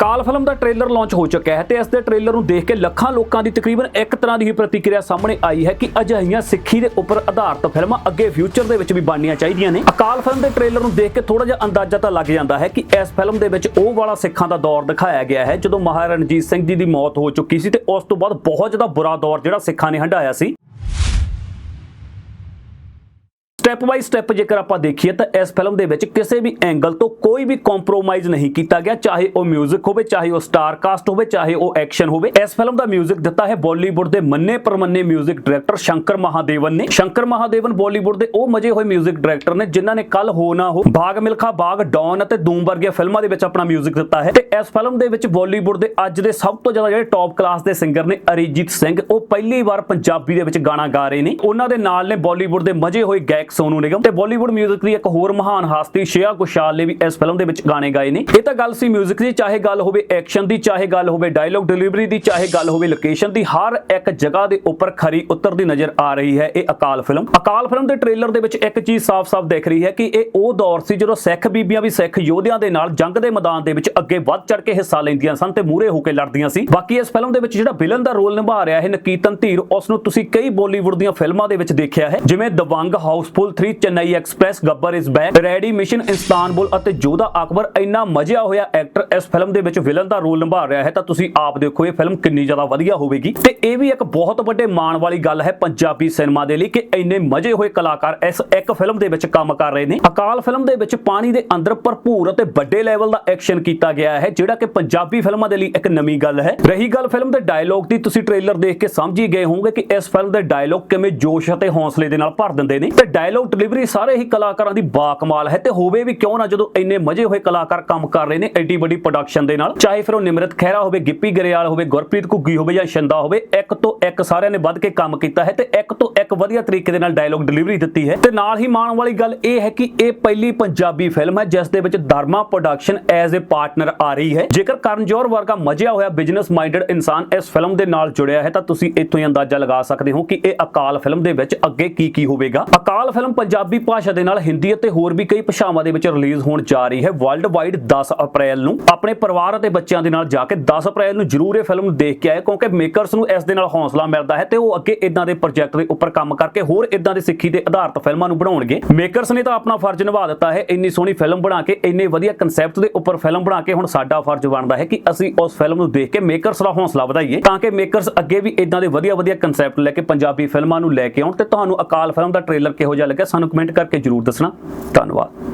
ਅਕਾਲ film ਦਾ trailer launch ਹੋ ਚੁੱਕਿਆ ਹੈ ਤੇ ਇਸ ਦੇ ਟ੍ਰੇਲਰ ਨੂੰ ਦੇਖ ਕੇ ਲੱਖਾਂ ਲੋਕਾਂ ਦੀ ਤਕਰੀਬਨ ਇੱਕ ਤਰ੍ਹਾਂ ਦੀ ਹੀ ਪ੍ਰਤੀਕਿਰਿਆ ਸਾਹਮਣੇ ਆਈ ਹੈ ਕਿ ਅਜਿਹੀਆਂ ਸਿੱਖੀ ਦੇ ਉੱਪਰ ਆਧਾਰਿਤ ਫਿਲਮਾਂ ਅੱਗੇ ਫਿਊਚਰ ਦੇ ਵਿੱਚ ਵੀ ਬਣਨੀਆਂ ਚਾਹੀਦੀਆਂ ਨੇ। ਅਕਾਲ ਫਿਲਮ ਦੇ ਟ੍ਰੇਲਰ ਨੂੰ ਦੇਖ ਕੇ ਥੋੜਾ ਜਿਹਾ ਅੰਦਾਜ਼ਾ ਤਾਂ ਲੱਗ ਜਾਂਦਾ ਹੈ ਕਿ ਇਸ ਫਿਲਮ ਦੇ ਵਿੱਚ ਉਹ ਵਾਲਾ ਸਿੱਖਾਂ ਦਾ ਦੌਰ ਦਿਖਾਇਆ ਗਿਆ ਹੈ ਜਦੋਂ ਮਹਾਰਾਜਾ ਰਣਜੀਤ ਸਿੰਘ ਜੀ ਦੀ ਮੌਤ ਹੋ ਚੁੱਕੀ ਸੀ ਤੇ ਉਸ ਤੋਂ ਬਾਅਦ ਬਹੁਤ ਜ਼ਿਆਦਾ ਬੁਰਾ ਦੌਰ ਜਿਹੜਾ ਸਿੱਖਾਂ ਨੇ ਹੰਢਾਇਆ ਸੀ। ਸਟੈਪ ਬਾਈ ਸਟੈਪ ਜੇਕਰ ਆਪਾਂ ਦੇਖੀਏ ਤਾਂ ਇਸ ਫਿਲਮ ਦੇ ਵਿੱਚ ਕਿਸੇ ਵੀ ਐਂਗਲ ਤੋਂ ਕੋਈ ਵੀ ਕੰਪਰੋਮਾਈਜ਼ ਨਹੀਂ ਕੀਤਾ ਗਿਆ ਚਾਹੇ ਉਹ 뮤직 ਹੋਵੇ ਚਾਹੇ ਉਹ ਸਟਾਰ ਕਾਸਟ ਹੋਵੇ ਚਾਹੇ ਉਹ ਐਕਸ਼ਨ ਹੋਵੇ ਇਸ ਫਿਲਮ ਦਾ 뮤직 ਦਿੱਤਾ ਹੈ ਬਾਲੀਵੁੱਡ ਦੇ ਮੰਨੇ ਪਰਮੰਨੇ 뮤직 ਡਾਇਰੈਕਟਰ ਸ਼ੰਕਰ ਮਹਾਦੇਵਨ ਨੇ ਸ਼ੰਕਰ ਮਹਾਦੇਵਨ ਬਾਲੀਵੁੱਡ ਦੇ ਉਹ ਮਜੇ ਹੋਏ 뮤직 ਡਾਇਰੈਕਟਰ ਨੇ ਜਿਨ੍ਹਾਂ ਨੇ ਕੱਲ ਹੋ ਨਾ ਹੋ ਬਾਗ ਮਿਲਖਾ ਬਾਗ ਡੌਨ ਅਤੇ ਧੂਮ ਵਰਗੀਆਂ ਫਿਲਮਾਂ ਦੇ ਵਿੱਚ ਆਪਣਾ 뮤직 ਦਿੱਤਾ ਹੈ ਤੇ ਇਸ ਫਿਲਮ ਦੇ ਵਿੱਚ ਬਾਲੀਵੁੱਡ ਦੇ ਅੱਜ ਦੇ ਸਭ ਤੋਂ ਜ਼ਿਆਦਾ ਜਿਹੜੇ ਟੌਪ ਕਲਾਸ ਦੇ ਸਿੰਗਰ ਨੇ ਅਰੀਜੀਤ ਸਿੰਘ ਉਹ ਪਹਿਲੀ ਵਾਰ ਪੰਜਾਬੀ ਦੇ ਵਿੱਚ ਗਾਣਾ ਗਾ ਰਹੇ ਨੇ ਉਹਨਾਂ ਦੇ ਨਾਲ ਨੇ ਬਾਲੀਵੁੱਡ ਦੇ ਮਜੇ ਹੋਏ ਗਾਇਕ ਸੋਨੂ ਨਿਗਮ ਤੇ ਬਾਲੀਵੁੱਡ 뮤직 ਦੀ ਇੱਕ ਹੋਰ ਮਹਾਨ ਹਸਤੀ ਸ਼੍ਰੇਆ ਘੋਸ਼ਾਲ ਨੇ ਵੀ ਇਸ ਫਿਲਮ ਦੇ ਵਿੱਚ ਗਾਣੇ ਗਾਏ ਨੇ ਇਹ ਤਾਂ ਗੱਲ ਸੀ 뮤직 ਦੀ ਚਾਹੇ ਗੱਲ ਹੋਵੇ ਐਕਸ਼ਨ ਦੀ ਚਾਹੇ ਗੱਲ ਹੋਵੇ ਡਾਇਲੌਗ ਡਿਲੀਵਰੀ ਦੀ ਚਾਹੇ ਗੱਲ ਹੋਵੇ ਲੋਕੇਸ਼ਨ ਦੀ ਹਰ ਇੱਕ ਜਗ੍ਹਾ ਦੇ ਉੱਪਰ ਖਰੀ ਉਤਰਦੀ ਨਜ਼ਰ ਆ ਰਹੀ ਹੈ ਇਹ ਅਕਾਲ ਫਿਲਮ ਅਕਾਲ ਫਿਲਮ ਦੇ ਟ੍ਰੇਲਰ ਦੇ ਵਿੱਚ ਇੱਕ ਚੀਜ਼ ਸਾਫ਼-ਸਾਫ਼ ਦਿਖ ਰਹੀ ਹੈ ਕਿ ਇਹ ਉਹ ਦੌਰ ਸੀ ਜਦੋਂ ਸਿੱਖ ਬੀਬੀਆਂ ਵੀ ਸਿੱਖ ਯੋਧਿਆਂ ਦੇ ਨਾਲ ਜੰਗ ਦੇ ਮੈਦਾਨ ਦੇ ਵਿੱਚ ਅੱਗੇ ਵੱਧ ਚੜ ਕੇ ਹਿੱਸਾ ਲੈਂਦੀਆਂ ਸਨ ਤੇ ਮੂਹਰੇ ਹੋ ਕੇ ਲੜਦੀਆਂ ਸੀ ਬਾਕੀ ਇਸ ਫਿਲਮ ਦੇ ਵਿੱਚ ਜਿਹੜਾ ਵਿਲਨ ਦਾ ਰੋਲ ਨਿਭਾ ਰਿਹਾ ਹੈ ਨਕੀਤਨ ਧੀਰ ਉਸ ਨੂੰ ਤੁਸੀਂ ਕਈ ਬਾਲੀਵੁੱਡ ਦੀਆਂ ਫਿਲਮਾਂ ਦੇ ਵਿੱਚ ਦੇਖਿਆ ਹੈ ਜਿਵੇਂ ਦਬੰਗ ਹਾਊਸਫੁੱਲ 3 ਚੇਨਈ ਐਕਸਪ੍ਰੈਸ ਗੱਬਰ ਇਜ਼ ਬੈਕ ਰੈਡੀ ਮਿਸ਼ਨ ਇਸਤਾਨਬੁਲ ਅਤੇ ਜੋਧਾ ਅਕਬਰ ਇੰਨਾ ਮਜ਼ਿਆ ਹੋਇਆ ਐਕਟਰ ਇਸ ਫਿਲਮ ਦੇ ਵਿੱਚ ਵਿਲਨ ਦਾ ਰੋਲ ਨਿਭਾ ਰਿਹਾ ਹੈ ਤਾਂ ਤੁਸੀਂ ਆਪ ਦੇਖੋ ਇਹ ਫਿਲਮ ਕਿੰਨੀ ਜ਼ਿਆਦਾ ਵਧੀਆ ਹੋਵੇਗੀ। ਤੇ ਇਹ ਵੀ ਇੱਕ ਬਹੁਤ ਵੱਡੇ ਮਾਣ ਵਾਲੀ ਗੱਲ ਹੈ ਪੰਜਾਬੀ ਸਿਨੇਮਾ ਦੇ ਲਈ ਕਿ ਇੰਨੇ ਮਜ਼ੇ ਹੋਏ ਕਲਾਕਾਰ ਇਸ ਇੱਕ ਫਿਲਮ ਦੇ ਵਿੱਚ ਕੰਮ ਕਰ ਰਹੇ ਨੇ। ਅਕਾਲ ਫਿਲਮ ਦੇ ਵਿੱਚ ਪਾਣੀ ਦੇ ਅੰਦਰ ਭਰਪੂਰ ਅਤੇ ਵੱਡੇ ਲੈਵਲ ਦਾ ਐਕਸ਼ਨ ਕੀਤਾ ਗਿਆ ਹੈ, ਜਿਹੜਾ ਕਿ ਪੰਜਾਬੀ ਫਿਲਮਾਂ ਦੇ ਲਈ ਇੱਕ ਨਵੀਂ ਗੱਲ ਹੈ। ਰਹੀ ਗੱਲ ਫਿਲਮ ਦੇ ਡਾਇਲੌਗ ਦੀ, ਤੁਸੀਂ ਟ੍ਰੇਲਰ ਦੇਖ ਕੇ ਸਮਝ ਹੀ ਗਏ ਹੋਵੋਗੇ ਕਿ ਇਸ ਫਿਲਮ ਦੇ ਡਾਇਲੌਗ ਕਿਵੇਂ ਜੋਸ਼ ਅਤੇ ਹੌਸਲੇ ਦੇ ਨਾਲ ਭਰ ਦਿੰਦੇ ਨੇ। ਤੇ ਡਾਇਲੌਗ ਡਿਲੀਵਰੀ ਸਾਰੇ ਹੀ ਕਲਾਕਾਰਾਂ ਦੀ ਬਾਕਮਾਲ ਹੈ ਤੇ ਹੋਵੇ ਵੀ ਕਿਉਂ ਨਾ ਜਦੋਂ ਇੰਨੇ ਮਜ਼ੇ ਹੋਏ ਕਲਾਕਾਰ ਕੰਮ ਕਰ ਰਹੇ ਨੇ ਐਡੀ ਵੱਡੀ ਪ੍ਰੋਡਕਸ਼ਨ ਦੇ ਨਾਲ, ਚਾਹੇ ਫਿਰ ਉਹ ਨਿਮਰਤ ਖਹਿਰਾ ਹੋਵੇ, ਗਿੱਪੀ ਗਰੇਵਾਲ ਹੋਵੇ, ਗੁਰਪ੍ਰੀਤ ਘੁੱਗੀ ਹੋਵੇ ਜਾਂ ਸ਼ੰਦਾ ਹੋਵੇ, ਇੱਕ ਤੋਂ ਇੱਕ ਸਾਰਿਆਂ ਨੇ ਵੱਧ ਕੇ ਕੰਮ ਕੀਤਾ ਹੈ ਤੇ ਇੱਕ ਤੋਂ ਇੱਕ ਵਧੀਆ ਤਰੀਕੇ ਦੇ ਨਾਲ ਡਾਇਲੌਗ ਡਿਲੀਵਰੀ ਦਿੱਤੀ ਹੈ। ਤੇ ਨਾਲ ਹੀ ਮਾਣ ਵਾਲੀ ਗੱਲ ਇਹ ਹੈ ਕਿ ਇਹ ਪਹਿਲੀ ਪੰਜਾਬੀ ਫਿਲਮ ਹੈ, ਜਿਸ ਦੇ ਵਿੱਚ Dharma Production as a partner ਆ ਰਹੀ ਹੈ। ਜੇਕਰ ਕਰਨ ਜੌਹਰ ਵਰਗਾ ਮਜ਼ਿਆ ਹੋਇਆ ਬਿਜ਼ਨਸ ਮਾਈਂਡਡ ਇਨਸਾਨ ਇਸ ਫਿਲਮ ਦੇ ਨਾਲ ਜੁੜਿਆ ਹੈ, ਤਾਂ ਤੁਸੀਂ ਇੱਥੋਂ ਹੀ ਅੰਦਾਜ਼ਾ ਲਗਾ ਸਕਦੇ ਹੋ ਕਿ ਇਹ ਅਕਾਲ ਫਿਲਮ ਦੇ ਵਿੱਚ ਅੱਗੇ ਕੀ ਕੀ ਹੋਵੇਗਾ। ਅਕਾਲ ਫਿਲਮ ਪੰਜਾਬੀ ਭਾਸ਼ਾ ਦੇ ਨਾਲ ਹਿੰਦੀ ਅਤੇ ਹੋਰ ਵੀ ਕਈ ਭਾਸ਼ਾਵਾਂ ਦੇ ਵਿੱਚ ਰਿਲੀਜ਼ ਹੋਣ ਜਾ ਰਹੀ ਹੈ। ਵਰਲਡ ਵਾਈਡ 10 ਅਪ੍ਰੈਲ ਨੂੰ ਆਪਣੇ ਪਰਿਵਾਰ ਅਤੇ ਬੱਚਿਆਂ ਦੇ ਨਾਲ ਜਾ ਕੇ 10 ਅਪ੍ਰੈਲ ਨੂੰ ਜਰੂਰ ਇਹ ਫਿਲਮ ਦੇਖ ਕੇ ਆਏ ਕਿਉਂਕਿ ਮੇਕਰਸ ਨੂੰ ਇਸ ਦੇ ਨਾਲ ਹੌਸਲਾ ਮਿਲਦਾ ਹੈ ਤੇ ਉਹ ਅੱਗੇ ਇਦਾਂ ਦੇ ਪ੍ਰੋਜੈਕਟ ਦੇ ਉੱਪਰ ਕੰਮ ਕਰਕੇ ਹੋਰ ਇਦਾਂ ਦੇ ਸਿੱਖੀ ਦੇ ਆਧਾਰਿਤ ਫਿਲਮਾਂ ਨੂੰ ਬਣਾਉਣਗੇ। ਮੇਕਰਸ ਨੇ ਤਾਂ ਆਪਣਾ ਫਰਜ਼ ਨਿਭਾ ਦਿੱਤਾ ਹੈ, ਇੰਨੀ ਸੋਹਣੀ ਫਿਲਮ ਬਣਾ ਕੇ, ਇੰਨੇ ਵਧੀਆ ਕਨਸੈਪਟ ਦੇ ਉੱਪਰ ਫਿਲਮ ਬਣਾ ਕੇ ਹੁਣ ਸਾਡਾ ਫਰਜ਼ ਬਣਦਾ ਹੈ ਕਿ ਅਸੀਂ ਉਸ ਫਿਲਮ ਨੂੰ ਦੇਖ ਕੇ ਮੇਕਰਸ ਦਾ ਹੌਸਲਾ ਵਧਾਈਏ, ਤਾਂ ਕਿ ਮੇਕਰਸ ਅੱਗੇ ਵੀ ਇਦਾਂ ਦੇ ਵਧੀਆ ਵਧੀਆ ਕਨਸੈਪਟ ਲੈ ਕੇ ਪੰਜਾਬੀ ਫਿਲਮਾਂ ਨੂੰ ਲੈ ਕੇ ਆਉਣ ਤੇ ਤੁਹਾਨੂੰ ਅਕਾਲ ਫਿਲਮ ਦਾ ਟ੍ਰੇਲਰ ਕਿਹੋ ਜਿਹਾ ਲੱਗਿਆ। ਸਾਨੂੰ ਕਮੈਂਟ ਕਰਕੇ ਜਰੂਰ ਦੱਸਣਾ। ਧੰਨਵਾਦ।